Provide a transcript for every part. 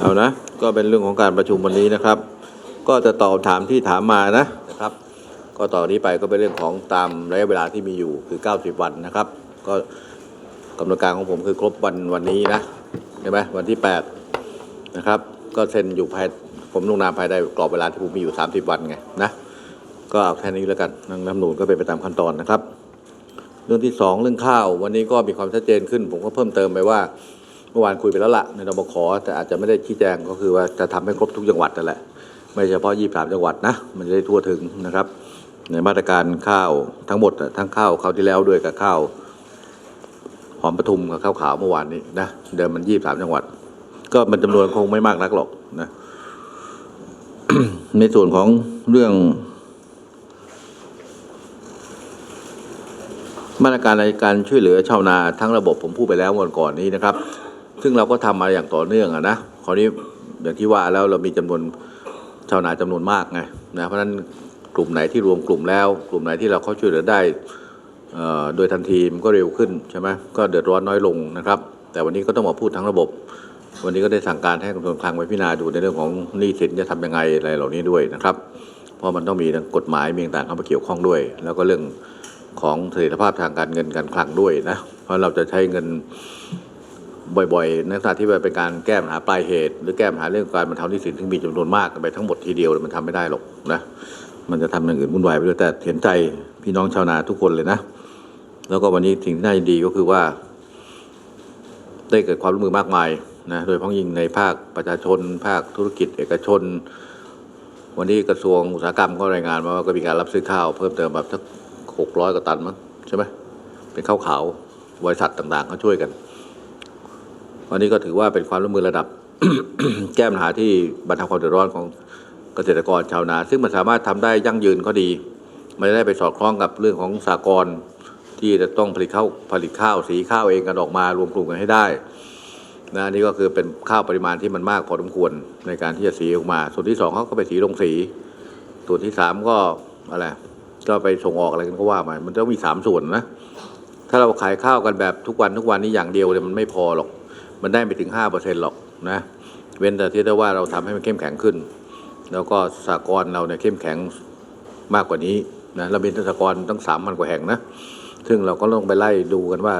เอานะ ก็เป็นเรื่องของการประชุมวันนี้นะครับ ก็จะตอบถามที่ถามมานะนะครับ ก็ต่อนนี้ไปก็เป็นเรื่องของตามระยะเวลาที่มีอยู่คือ 90 วันนะครับ ก็กำหนดการของผมคือครบวันวันนี้นะใช่ไหมวันที่ 8 นะครับ ก็เซ็นอยู่ภายผมลงนามภายในกรอบเวลาที่ผมมีอยู่ 30 วันไงนะก็เอาแค่นี้แล้วกันทางรัฐธรรมนูนก็เป็นไปตามขั้นตอนนะครับ เรื่องที่สองเรื่องข้าว วันนี้ก็มีความชัดเจนขึ้น ผมก็เพิ่มเติมไปว่า เมื่อวานคุยไปแล้วละในนบขแต่อาจจะไม่ได้ชี้แจงก็คือว่าจะทำให้ครบทุกจังหวัดนั่นแหละ ไม่เฉพาะ23จังหวัดนะ มันจะได้ทั่วถึงนะครับ ในมาตรการข้าวทั้งหมดทั้งข้าวข้าวที่แล้วด้วยกับข้าวหอมปทุมกับข้าวขาวเมื่อวานนี้นะเดิมมัน23จังหวัด ก็มันจำนวนคงไม่มากนักหรอกนะในส่วนของเรื่อง มาตรการในการช่วยเหลือชาวนาทั้งระบบผมพูดไปแล้ววันก่อนนี้นะครับ ซึ่งเราก็ทำมาอย่างต่อเนื่องอะนะคราวนี้อย่างที่ว่าแล้วเรามีจำนวนชาวนาจำนวนมากไงนะเพราะฉะนั้นกลุ่มไหนที่รวมกลุ่มแล้ว กลุ่มไหนที่เราเข้าช่วยเหลือได้โดยทันทีมันก็เร็วขึ้นใช่ไหมก็เดือดร้อนน้อยลงนะครับ แต่วันนี้ก็ต้องมาพูดทั้งระบบ วันนี้ก็ได้สั่งการให้กระทรวงคลังไปพิจารณาดูในเรื่องของหนี้สินจะทำยังไงอะไรเหล่านี้ด้วยนะครับ เพราะมันต้องมีกฎหมายมีต่างเข้ามาเกี่ยวข้องด้วย แล้วก็เรื่องของเสถียรภาพทางการเงินการคลังด้วยนะเพราะเราจะใช้เงิน บ่อยๆในขณะที่เป็นการแก้ปัญหาปลายเหตุ หรือแก้ปัญหาเรื่องการบรรเทาหนี้สินที่มีจำนวนมากไปทั้งหมดทีเดียวมันทำไม่ได้หรอกนะมันจะทำอย่างอื่นวุ่นวายไปด้วยแต่เห็นใจพี่น้องชาวนาทุกคนเลยนะ แล้วก็วันนี้สิ่งที่น่ายินดีก็คือว่า ได้เกิดความร่วมมือมากมายนะโดยเฉพาะยิ่งในภาคประชาชน ภาคธุรกิจ เอกชน วันนี้กระทรวงอุตสาหกรรมก็รายงานมาว่าก็มีการรับซื้อข้าวเพิ่มเติมแบบสักหกร้อยกว่าตันมั้งใช่ไหมเป็นข้าวขาวบริษัทต่างๆเขาช่วยกัน วันนี้ก็ถือว่าเป็นความร่วมมือระดับ แก้ปัญหาที่บรรเทาความเดือดร้อนของเกษตรกรชาวนา ซึ่งมันสามารถทำได้ยั่งยืนก็ดี ไม่ได้ไปสอดคล้องกับเรื่องของสากลที่จะต้องผลิตข้าวผลิตข้าวสีข้าวเองกันออกมารวมกลุ่มกันให้ได้นะนนี่ก็คือเป็นข้าวปริมาณที่มันมากพอสมควรในการที่จะสีออกมา ส่วนที่สองเขาก็ไปสีลงสี ส่วนที่สามก็อะไรก็ไปส่งออกอะไรกันก็ว่ามามันต้องมีสามส่วนนะถ้าเราขายข้าวกันแบบทุกวันทุกวันนี้อย่างเดียวเนี่ยมันไม่พอหรอก มันได้ไปถึงห้าเปอร์เซ็นต์หรอกนะเว้นแต่ที่ได้ว่าเราทำให้มันเข้มแข็งขึ้น แล้วก็สากลเราเนี่ยเข้มแข็งมากกว่านี้นะเราเป็นสากลตั้งสามพันกว่าแห่งนะซึ่งเราก็ต้องไปไล่ดูกันว่า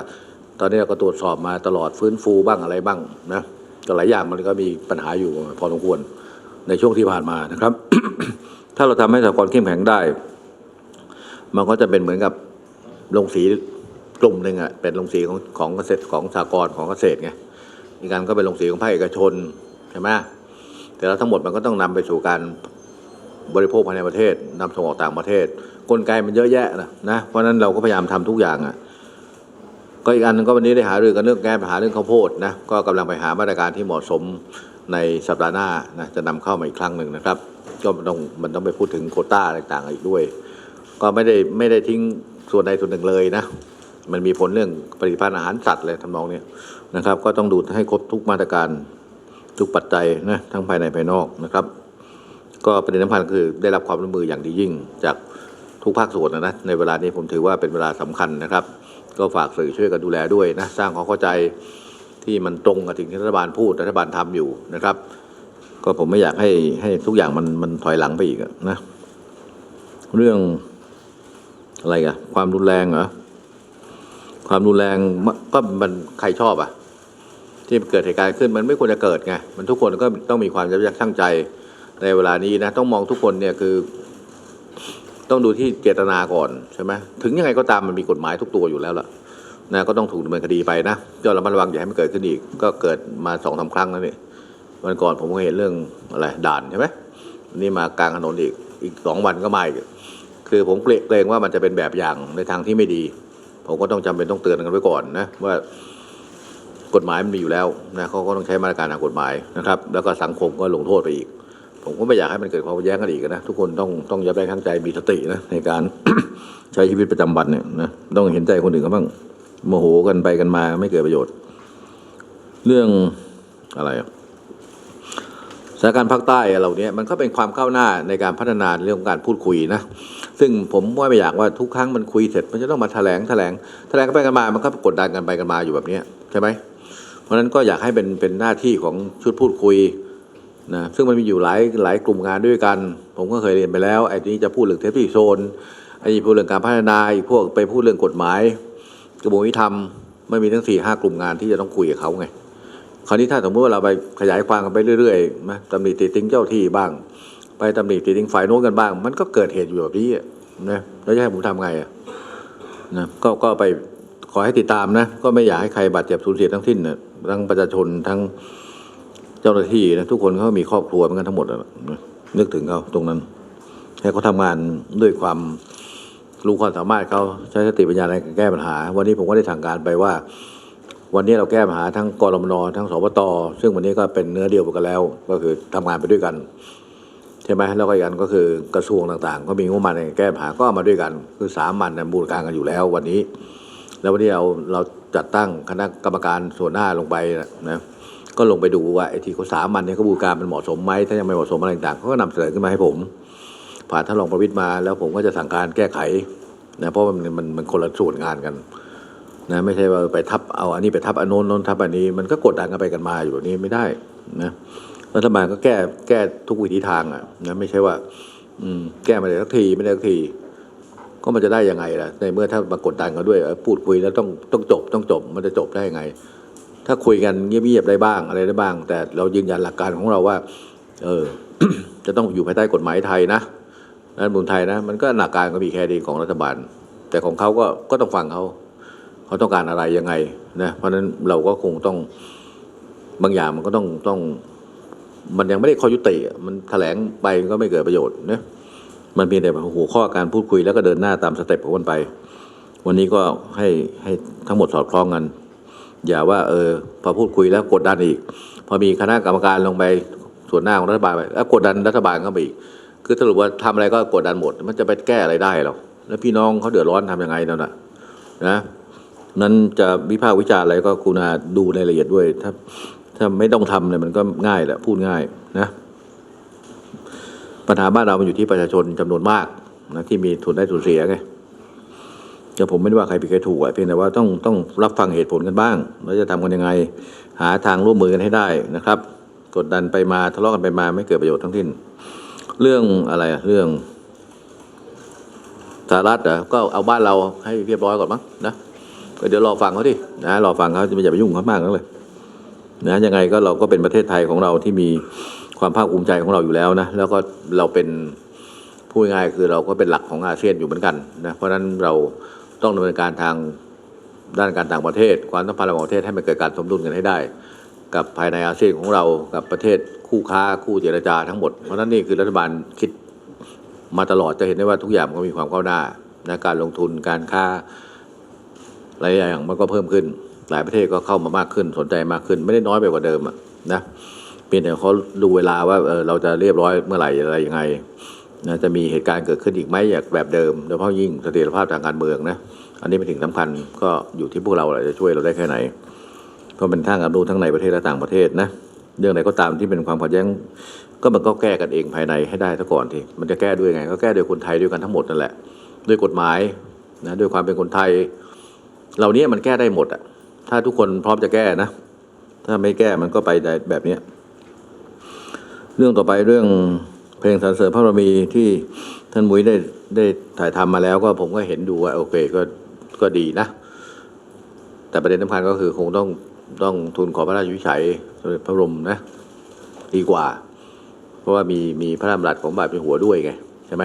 ตอนนี้เราก็ตรวจสอบมาตลอดฟื้นฟูบ้างอะไรบ้างนะก็หลายอย่างมันก็มีปัญหาอยู่พอสมควรในช่วงที่ผ่านมานะครับ ถ้าเราทำให้สหกรณ์เข้มแข็งได้ มันก็จะเป็นเหมือนกับโรงสีกลุ่มหนึ่งอะเป็นโรงสีของของเกษตรของสหกรณ์ของเกษตรไง อีกการก็เป็นโรงสีของภาคเอกชนใช่ไหมแต่แล้วทั้งหมดมันก็ต้องนำไปสู่การบริโภคภายในประเทศนำส่งออกต่างประเทศ กลไกมันเยอะแยะนะนะเพราะฉะนั้นเราก็พยายามทำทุกอย่างอะก็อีกอันหนึงก็วันนี้ได้หารือกันเรื่องแก้ปัญหาเรื่องข้าวโพดนะก็กำลังไปหามาตรการที่เหมาะสมในสัปดาห์หน้านะจะนำเข้ามาอีกครั้งหนึ่งนะครับ ก็มันต้องมันต้องไปพูดถึงโคต้าต่างๆอีกด้วย ก็ไม่ได้ไม่ได้ทิ้งส่วนใดส่วนหนึ่งเลยนะ มันมีผลเรื่องผลิตภัณฑ์อาหารสัตว์เลยทำนองเนี้ยนะครับ ก็ต้องดูให้ครบทุกมาตรการทุกปัจจัยนะทั้งภายในภายนอกนะครับ ก็ประเด็นสำคัญคือได้รับความร่วมมืออย่างดียิ่ง จากทุกภาคส่วนนะนะในเวลานี้ผมถือว่าเป็นเวลาสำคัญนะครับ ก็ฝากสื่อช่วยกันดูแลด้วยนะสร้างความเข้าใจที่มันตรงกับสิ่งที่รัฐบาลพูดรัฐบาลทำอยู่นะครับ ก็ผมไม่อยากให้ให้ทุกอย่างมันมันถอยหลังไปอีกนะเรื่องอะไรกันความรุนแรงเหรอ ความรุนแรงก็มันใครชอบอะ ที่เกิดเหตุการณ์ขึ้นมันไม่ควรจะเกิดไงมันทุกคนก็ต้องมีความยับยั้งชั่งใจในเวลานี้นะต้องมองทุกคนเนี่ยคือ ต้องดูที่เจตนาก่อนใช่ไหมถึงยังไงก็ตามมันมีกฎหมายทุกตัวอยู่แล้วล่ะนะก็ต้องถูกดำเนินคดีไปนะก็ระมัดระวังอย่าให้มันเกิดขึ้นอีก ก็เกิดมาสองสาครั้งแล้วนี่วันก่อนผมก็เห็นเรื่องอะไรด่านใช่ไหมนี่มากลางถนนอีกอีกสองวันก็มาอีกคือผมเกรงว่ามันจะเป็นแบบอย่างในทางที่ไม่ดี ผมก็ต้องจำเป็นต้องเตือนกันไว้ก่อนนะว่ากฎหมายมันมีอยู่แล้วนะเขาก็ต้องใช้มาตรการทางกฎหมายนะครับ แล้วก็สังคมก็ลงโทษไปอีก ผมก็ไม่อยากให้มันเกิดความแย้งกันอีกนะทุกคนต้องต้องยับยั้งชั่งใจมีสตินะในการใช้ชีวิตประจำวันเนี่ยนะต้องเห็นใจคนอื่นกันบ้างโมโหกันไปกันมาไม่เกิดประโยชน์ เรื่องอะไรสถานการณ์ภาคใต้เหล่านี้มันก็เป็นความก้าวหน้าในการพัฒนาเรื่องของการพูดคุยนะ ซึ่งผมว่าไม่อยากว่าทุกครั้งมันคุยเสร็จ มันจะต้องมาแถลงแถลงแถลงกันไปกันมา มันก็กดดันกันไปกันมาอยู่แบบนี้ใช่ไหมเพราะฉะนั้นก็อยากให้เป็นเป็นหน้าที่ของชุดพูดคุยนะซึ่งมันมีอยู่หลายหลายกลุ่มงานด้วยกัน ผมก็เคยเรียนไปแล้วไอ้นี้จะพูดเรื่องเทปที่โซนไอ้นี่พูดเรื่องการพัฒนาอีกพวกไปพูดเรื่องกฎหมาย กระบวนการธรรมไม่มีทั้งสี่ห้ากลุ่มงานที่จะต้องคุยกับเขาไงคราวนี้ถ้าสมมติว่าเราไปขยายความกันไปเรื่อยๆนะตำหนิติติงเจ้าที่บ้าง ไปตำหนิติติงฝ่ายโน้นกันบ้าง มันก็เกิดเหตุอยู่แบบนี้นะแล้วจะให้ผมทำไงอะนะก็ก็ไปขอให้ติดตามนะ ก็ไม่อยากให้ใครบาดเจ็บสูญเสียทั้งสิ้นนะทั้งประชาชนทั้งเจ้าหน้าที่นะทุกคนเขามีครอบครัวเหมือนกันทั้งหมดนะนึกถึงเขาตรงนั้น ให้เขาทำงานด้วยความรู้ความสามารถเขาใช้สติปัญญาในการแก้ปัญหา วันนี้ผมก็ได้สั่งการไปว่า วันนี้เราแก้ปัญหาทั้งกรมนทั้งสปตซึ่งวันนี้ก็เป็นเนื้อเดียวกันแล้ว ก็คือทำงานไปด้วยกัน ช่ไหมแล้วก็อีกอันก็คือกระทรวงต่างๆ ก็มีงบประมาณในการแก้ปัญหาก็เอามาด้วยกัน คือสามมันนบูรการกันอยู่แล้ววันนี้ แล้ววันนี้เราเราจัดตั้งคณะกรรมการส่วนหน้าลงไปนะก็ลงไปดูว่าไอ้ที่เขาสามันเนี่ยเขาบูรการมันเหมาะสมไหมถ้ายังไม่เหมาะสมอะไรต่างๆเขาก็นำเสนอขึ้นมาให้ผม ผ่านท่านรองประวิตรมา แล้วผมก็จะสั่งการแก้ไขนะเพราะมันมันมันคนละส่วนงานกันนะไม่ใช่ว่าไปทับเอาอันนี้ไปทับอันโน้นโน้นทับอันนี้มันก็กดดันกันไปกันมาอยู่แบบนี้ไม่ได้นะ รัฐบาลก็แก้แก้ทุกวิธีทางอะนะไม่ใช่ว่า อืม แก้มาได้สักทีไม่ได้สักที ก็มันจะได้ยังไงล่ะ ในเมื่อถ้ามากดดันกันด้วยพูดคุยแล้วต้องต้องจบต้องจบมันจะจบได้ยังไง ถ้าคุยกันเงียบๆได้บ้างอะไรได้บ้าง แต่เรายืนยันหลักการของเราว่า เออ จะต้องอยู่ภายใต้กฎหมายไทยนะรัฐธรรมนูญไทยนะมันก็หลักการก็มีแค่นี้ของรัฐบาล แต่ของเขาก็ก็ต้องฟังเขาเขาต้องการอะไรยังไงนะเพราะฉะนั้นเราก็คงต้องบางอย่างมันก็ต้องต้อง มันยังไม่ได้ข้อยุติ มันแถลงไปก็ไม่เกิดประโยชน์นะมันเพียงแต่หัวข้อการพูดคุยแล้วก็เดินหน้าตามสเต็ปของมันไป วันนี้ก็ให้ให้ทั้งหมดสอดคล้องกัน อย่าว่า เออ พอพูดคุยแล้วกดดันอีก พอมีคณะกรรมการลงไปส่วนหน้าของรัฐบาลไปแล้วกดดันรัฐบาลเข้าไปอีก คือสรุปว่าทำอะไรก็กดดันหมด มันจะไปแก้อะไรได้หรอแล้วพี่น้องเขาเดือดร้อนทำยังไงนั่นน่ะนะนั้นจะวิพากษ์วิจารณ์อะไรก็คุณาดูในรายละเอียดด้วย ถ้า ถ้าไม่ต้องทำเนี่ยมันก็ง่ายแหละพูดง่ายนะ ปัญหาบ้านเรามันอยู่ที่ประชาชนจำนวนมากนะที่มีทุนได้ทุนเสียไงแต่ผมไม่ได้ว่าใครผิดใครถูกอะเพียงแต่ว่าต้องต้องรับฟังเหตุผลกันบ้างแล้วจะทำกันยังไง หาทางร่วมมือกันให้ได้นะครับ กดดันไปมาทะเลาะกันไปมาไม่เกิดประโยชน์ทั้งสิ้น เรื่องอะไรเรื่องสหรัฐเหรอก็เอาบ้านเราให้เรียบร้อยก่อนมั้งนะก็เดี๋ยวรอฟังเขาดินะรอฟังเขาจะไม่อย่าไปยุ่งเขามากนักเลย นะยังไงก็เราก็เป็นประเทศไทยของเราที่มีความภาคภูมิใจของเราอยู่แล้วนะแล้วก็เราเป็นพูดง่ายคือเราก็เป็นหลักของอาเซียนอยู่เหมือนกันนะเพราะฉะนั้นเราต้องดำเนินการทางด้านการต่างประเทศ ความสัมพันธ์ระหว่างประเทศให้มันเกิดการสมดุลกันให้ได้ กับภายในอาเซียนของเรากับประเทศคู่ค้าคู่เจรจาทั้งหมดเพราะฉะนั้นนี่คือรัฐบาลคิดมาตลอดจะเห็นได้ว่าทุกอย่างมันก็มีความก้าวหน้านะการลงทุนการค้าหลายอย่างมันก็เพิ่มขึ้น หลายประเทศก็เข้ามามากขึ้นสนใจมากขึ้น ไม่ได้น้อยไปกว่าเดิมอะนะเพียงแต่เขาดูเวลาว่าเออเราจะเรียบร้อยเมื่อไหร่อะไรยังไงนะจะมีเหตุการณ์เกิดขึ้นอีกไหมอย่างแบบเดิมโดยเฉพาะยิ่งเสถียรภาพทางการเมืองนะอันนี้เป็นสิ่งสำคัญก็อยู่ที่พวกเราจะช่วยเราได้แค่ไหนเพราะเป็นทางการดูทั้งในประเทศและต่างประเทศนะเรื่องไหนก็ตามที่เป็นความขัดแย้งก็มันก็แก้กันเองภายในให้ได้ซะก่อนทีมันจะแก้ด้วยไง ก็แก้โดยคนไทยด้วยกันทั้งหมดนั่นแหละ ด้วยกฎหมายนะด้วยความเป็นคนไทย เหล่านี้มันแก้ได้หมดอะ ถ้าทุกคนพร้อมจะแก้นะ ถ้าไม่แก้มันก็ไปได้แบบนี้ เรื่องต่อไปเรื่องเพลงสรรเสริญพระบรมีที่ท่านมุ้ยได้ได้ถ่ายทำมาแล้ว ก็ผมก็เห็นดูว่าโอเคก็ก็ดีนะ แต่ประเด็นสำคัญก็คือคงต้องต้องทุนขอพระราชวิชัยสมเด็จพระบรมนะ ดีกว่า เพราะว่ามีมีพระราชดำรัสของบาทเป็นหัวด้วยไงใช่ไหม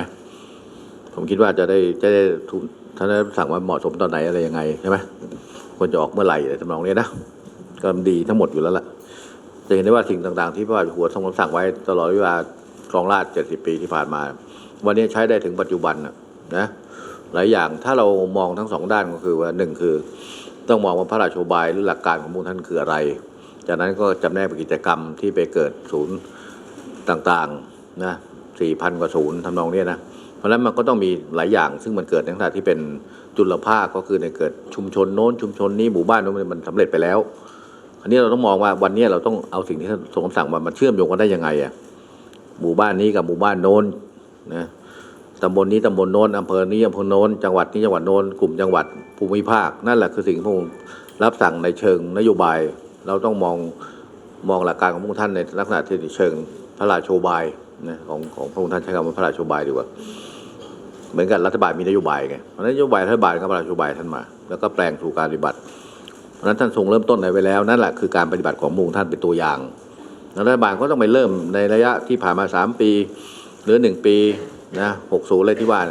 ผมคิดว่าจะได้จะได้ท่านได้สั่งว่าเหมาะสมตอนไหนอะไรยังไงใช่ไหม ควรจะออกเมื่อไหร่อะไรทำนองเนี้ยนะก็ดีทั้งหมดอยู่แล้วล่ะจะเห็นได้ว่าสิ่งต่างๆ ที่พระบาทหัวทรงรับสั่งไว้ตลอดเวลาครองราชย์70ปีที่ผ่านมา วันนี้ใช้ได้ถึงปัจจุบันนะหลายอย่างถ้าเรามองทั้งสองด้านก็คือว่าหนึ่งคือ ต้องมองว่าพระราชบายหรือหลักการของพระองท่านคืออะไร จากนั้นก็จำแนกกิจกรรมที่ไปเกิดศูนย์ต่างๆนะสี่พันกว่าศูนย์ทำนองเนี้ยนะเพราะฉะนั้นมันก็ต้องมีหลายอย่างซึ่งมันเกิดในขณะที่เป็น จุลภาคก็คือในเกิดชุมชนโน้นชุมชนนี้หมู่บ้านโน้นมันสำเร็จไปแล้ว อันนี้เราต้องมองว่าวันนี้เราต้องเอาสิ่งที่ท่านทรงคำสั่งมามันเชื่อมโยงกันได้ยังไงอะหมู่บ้านนี้กับหมู่บ้านโน้นนะตำบลนี้ตำบลโน้นอำเภอนี้อำเภอโน้นจังหวัดนี้จังหวัดโน้นกลุ่มจังหวัดภูมิภาค นั่นแหละคือสิ่งที่พระองค์รับสั่งในเชิงนโยบาย เราต้องมองมองหลักการของพระองค์ท่านในลักษณะที่เชิงพระราชโชบายนะของของพระองค์ท่านใช้คำว่าพระราชโชบายดีกว่า เหมือนกันรัฐบาลมีนโยบายไงเพราะฉะนั้นนโยบายรัฐบาลก็พระโชบายท่านมา แล้วก็แปลงสู่การปฏิบัติ เพราะฉะนั้นท่านทรงเริ่มต้นไไว้แล้วนั่นแหละคือการปฏิบัติของพระองท่านเป็นตัวอย่างรัฐบาลก็ต้องไปเริ่มในระยะที่ผ่านมาสามปี หรือหนึ่งปีนะหกศูนย์อะไรที่ว่า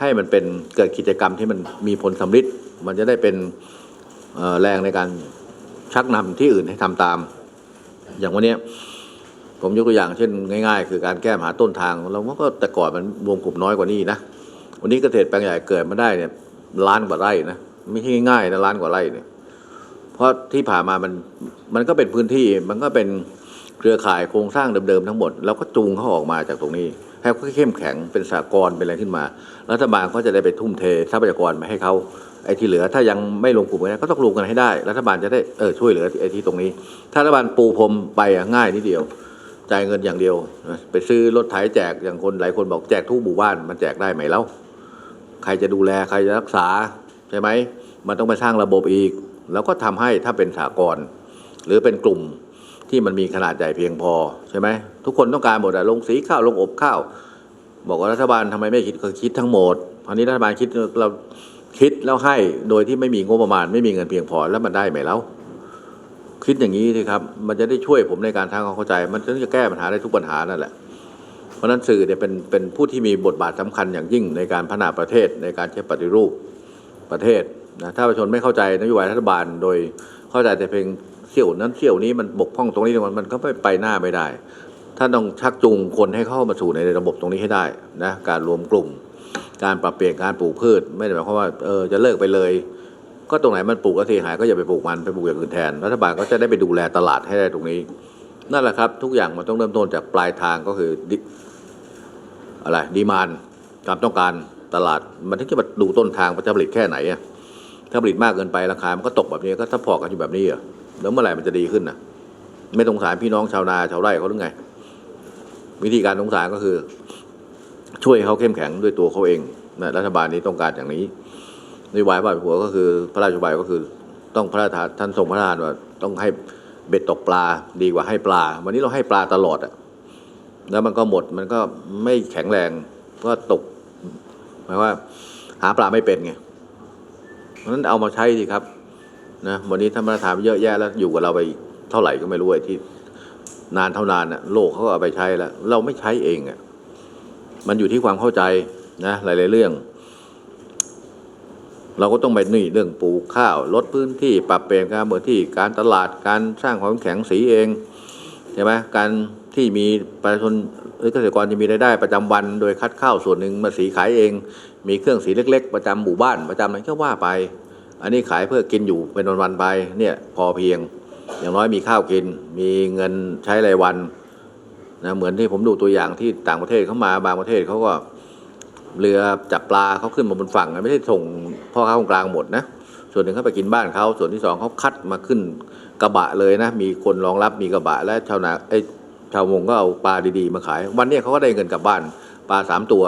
ให้มันเป็นเกิดกิจกรรมที่มันมีผลสำฤทธิ์มันจะได้เป็นแรงในการชักนำที่อื่นให้ทำตาม อย่างวันนี้ผมยกตัวอย่างเช่นง่าย ๆ คือการแก้ปัญหาต้นทางเราก็แต่ก่อนมันรวมกลุ่มน้อยกว่านี้นะ วันนี้เกษตรแปลงใหญ่เกิดมาได้เนี่ยล้านกว่าไร่นะไม่ใช่ง่ายๆนะล้านกว่าไร่เนี่ย เพราะที่ผ่านมามันมันก็เป็นพื้นที่มันก็เป็นเครือข่ายโครงสร้างเดิมๆทั้งหมดเราก็จูงเขาออกมาจากตรงนี้ ให้เขาเข้มแข็งเป็นสากลเป็นอะไรขึ้นมา รัฐบาลก็จะได้ไปทุ่มเททรัพยากรมาให้เขาไอ้ที่เหลือถ้ายังไม่ลงกลุ่มกันก็ต้องลงกันให้ได้ รัฐบาลจะได้เออช่วยเหลือไอ้ที่ตรงนี้ ถ้ารัฐบาลปูพรมไปอะง่ายนิดเดียวจ่ายเงินอย่างเดียว ไปซื้อรถไถแจกอย่างคนหลายคนบอกแจกทุกหมู่บ้านมันแจกได้ไหมเล่า ใครจะดูแลใครจะรักษาใช่ไหมมันต้องไปสร้างระบบอีก แล้วก็ทำให้ถ้าเป็นสากลหรือเป็นกลุ่มที่มันมีขนาดใหญ่เพียงพอใช่ไหมทุกคนต้องการหมดอะลงสีข้าวลงอบข้าว บอกว่ารัฐบาลทำไมไม่คิดก็คิดทั้งหมดตอนนี้รัฐบาลคิดเราคิดแล้วให้โดยที่ไม่มีงบประมาณ ไม่มีเงินเพียงพอแล้วมันได้ไหมแล้วคิดอย่างนี้สิครับ มันจะได้ช่วยผมในการทางความเข้าใจ มันจะแก้ปัญหาได้ทุกปัญหานั่นแหละ เพราะนั้นสื่อเนี่ยเป็นเป็นผู้ที่มีบทบาทสำคัญอย่างยิ่งในการพัฒนาประเทศในการใช้ปฏิรูปประเทศนะถ้าประชาชนไม่เข้าใจนโยบายรัฐบาล โดยเข้าใจแต่เพียงเที่ยวนั้นเที่ยวนี้มันบกพร่องตรงนี้ตรงนั้นมันก็ไม่ไปหน้าไม่ได้ถ้าต้องชักจูงคนให้เข้ามาสู่ในระบบตรงนี้ให้ได้นะการรวมกลุ่ม การปรับเปลี่ยนการปลูกพืช ไม่ได้หมายความว่าเออจะเลิกไปเลย ก็ตรงไหนมันปลูกก็เสียหายก็อย่าไปปลูกมันไปปลูกอย่างอื่นแทนรัฐบาลก็จะได้ไปดูแลตลาดให้ได้ตรงนี้นั่นแหละครับทุกอย่างมันต้องเริ่มต้นจากปลายทางก็คือ อะไรดีมานความต้องการตลาดมันถึงจะมาดูต้นทางว่าจะผลิตแค่ไหนอะถ้าผลิตมากเกินไปราคามันก็ตกแบบนี้ก็ถ้าพอกันอยู่แบบนี้เหรอแล้วเมื่อไหร่มันจะดีขึ้นนะไม่สงสารพี่น้องชาวนาชาวไร่เขาหรือไง วิธีการสงสารก็คือ ช่วยเขาเข้มแข็งด้วยตัวเขาเองนะรัฐบาลนี้ต้องการอย่างนี้นโยบายพระหัวก็คือพระราชบายก็คือต้องพระราชทานท่านทรงพระราชทานว่าต้องให้เบ็ดตกปลาดีกว่าให้ปลา วันนี้เราให้ปลาตลอดอะ แล้วมันก็หมดมันก็ไม่แข็งแรงก็ตกหมายว่า หาปลาไม่เป็นไงเพราะนั้นเอามาใช้สิครับนะวันนี้ท่านพรราชทานไปเยอะแยะแล้วอยู่กับเราไปเท่าไหร่ก็ไม่รู้ไอ้ที่ นานเท่านานน่ะโลกเขาก็เอาไปใช้แล้ว เราไม่ใช้เองอะมันอยู่ที่ความเข้าใจนะหลาย ๆ เรื่อง เราก็ต้องไปนี่เรื่องปลูกข้าว ลดพื้นที่ปรับเปลี่ยนการเมืองที่การตลาดการสร้างความแข็งสีเอง ช่ไหมการที่มีประชาชนหรือเกษตรกรจะมีรายได้ประจำวัน โดยคัดข้าวส่วนหนึ่งมาสีขายเอง มีเครื่องสีเล็ก ๆ ประจำหมู่บ้านประจำอะไรก็ว่าไป อันนี้ขายเพื่อกินอยู่เป็นวันๆไปเนี่ยพอเพียง อย่างน้อยมีข้าวกิน มีเงินใช้รายวันนะเหมือนที่ผมดูตัวอย่างที่ต่างประเทศเข้ามาบางประเทศเขาก็เรือจับปลาเขาขึ้นมาบนฝั่งไม่ได้ส่งพ่อค้าคนกลางหมดนะส่วนหนึ่งเขาไปกินบ้านเขาส่วนที่สองเขาคัดมาขึ้น กระบะเลยนะ มีคนรองรับมีกระบะและชาวนาไอ้ชาวมงก็เอาปลาดีๆมาขาย วันนี้เขาก็ได้เงินกลับบ้านปลาสามตัว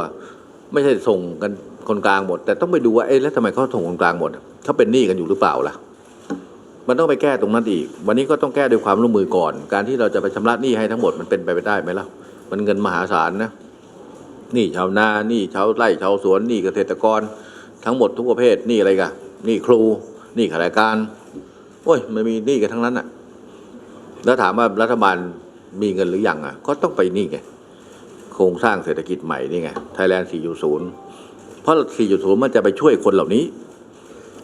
ไม่ใช่ส่งกันคนกลางหมด แต่ต้องไปดูว่าเอ๊ะแล้วทำไมเขาส่งคนกลางหมดเขาเป็นหนี้กันอยู่หรือเปล่าล่ะ มันต้องไปแก้ตรงนั้นอีก วันนี้ก็ต้องแก้ด้วยความร่วมมือก่อน การที่เราจะไปชำระหนี้ให้ทั้งหมดมันเป็นไปไม่ได้ไหมล่ะมันเงินมหาศาลนะหนี่ชาวนาหนี่ชาวไร่ชาวสวนหนี่เกษตรกร ทั้งหมดทุกประเภทหนี่อะไรกันหนี่ครูหนี่ข้าราชการ โอ้ยมันมีหนี้กันทั้งนั้นอะ แล้วถามว่ารัฐบาลมีเงินหรือยังอะ ก็ต้องไปนี่ไงโครงสร้างเศรษฐกิจใหม่นี่ไงไทยแลนด์ 4.0 เพราะ 4.0 มันจะไปช่วยคนเหล่านี้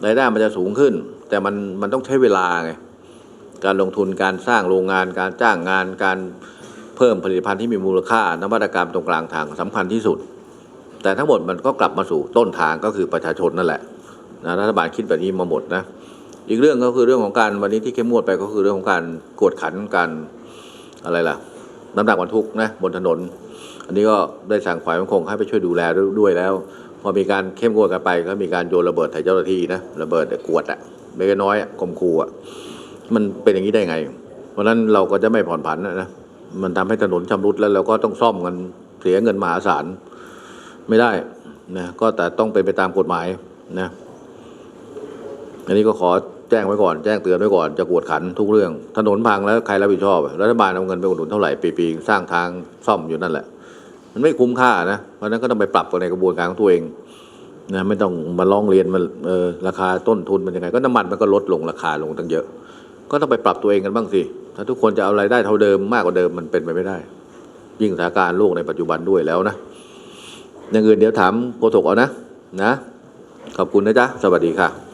รายได้มันจะสูงขึ้น แต่มันมันต้องใช้เวลาไงการลงทุนการสร้างโรงงานการจ้างงานการเพิ่มผลิตภัณฑ์ที่มีมูลค่านวัตกรรมตรงกลางทางสำคัญที่สุด แต่ทั้งหมดมันก็กลับมาสู่ต้นทางก็คือประชาชนนั่นแหละนะรัฐบาลคิดแบบนี้มาหมดนะ อีกเรื่องก็คือเรื่องของการวันนี้ที่เข้มงวดไปก็คือเรื่องของการกวดขันการอะไรล่ะ น้ำหนักบรรทุกนะบนถนน อันนี้ก็ได้สั่งฝ่ายมั่นคงให้ไปช่วยดูแลด้วยแล้ว พอมีการเข้มงวดกันไป ก็มีการโยนระเบิดใส่เจ้าหน้าที่นะระเบิดกวดอะเล็กน้อยอะคมคูอะมันเป็นอย่างนี้ได้ไง เพราะนั้นเราก็จะไม่ผ่อนผันนะมันทำให้ถนนชำรุดแล้วเราก็ต้องซ่อมกันเสียเงินมหาศาลไม่ได้นะก็แต่ต้องเป็นไปตามกฎหมายนะอันนี้ก็ขอ แจ้งไว้ก่อนแจ้งเตือนไว้ก่อนจะกวดขันทุกเรื่อง ถนนพังแล้วใครรับผิดชอบรัฐบาลเอาเงินไปอุดหนุนเท่าไหร่ปีๆสร้างทางซ่อมอยู่นั่นแหละ มันไม่คุ้มค่านะเพราะนั้นก็ต้องไปปรับกันในกระบวนการของตัวเองนะไม่ต้องมาร้องเรียนมันเออราคาต้นทุนมันยังไง ก็น้ำมันมันก็ลดลงราคาลงตั้งเยอะ ก็ต้องไปปรับตัวเองกันบ้างสิถ้าทุกคนจะเอารายได้เท่าเดิมมากกว่าเดิมมันเป็นไปไม่ได้ ยิ่งสถานการณ์โลกในปัจจุบันด้วยแล้วนะอย่างอื่นเดี๋ยวถามโกศกเอานะนะขอบคุณนะจ๊ะสวัสดีค่ะ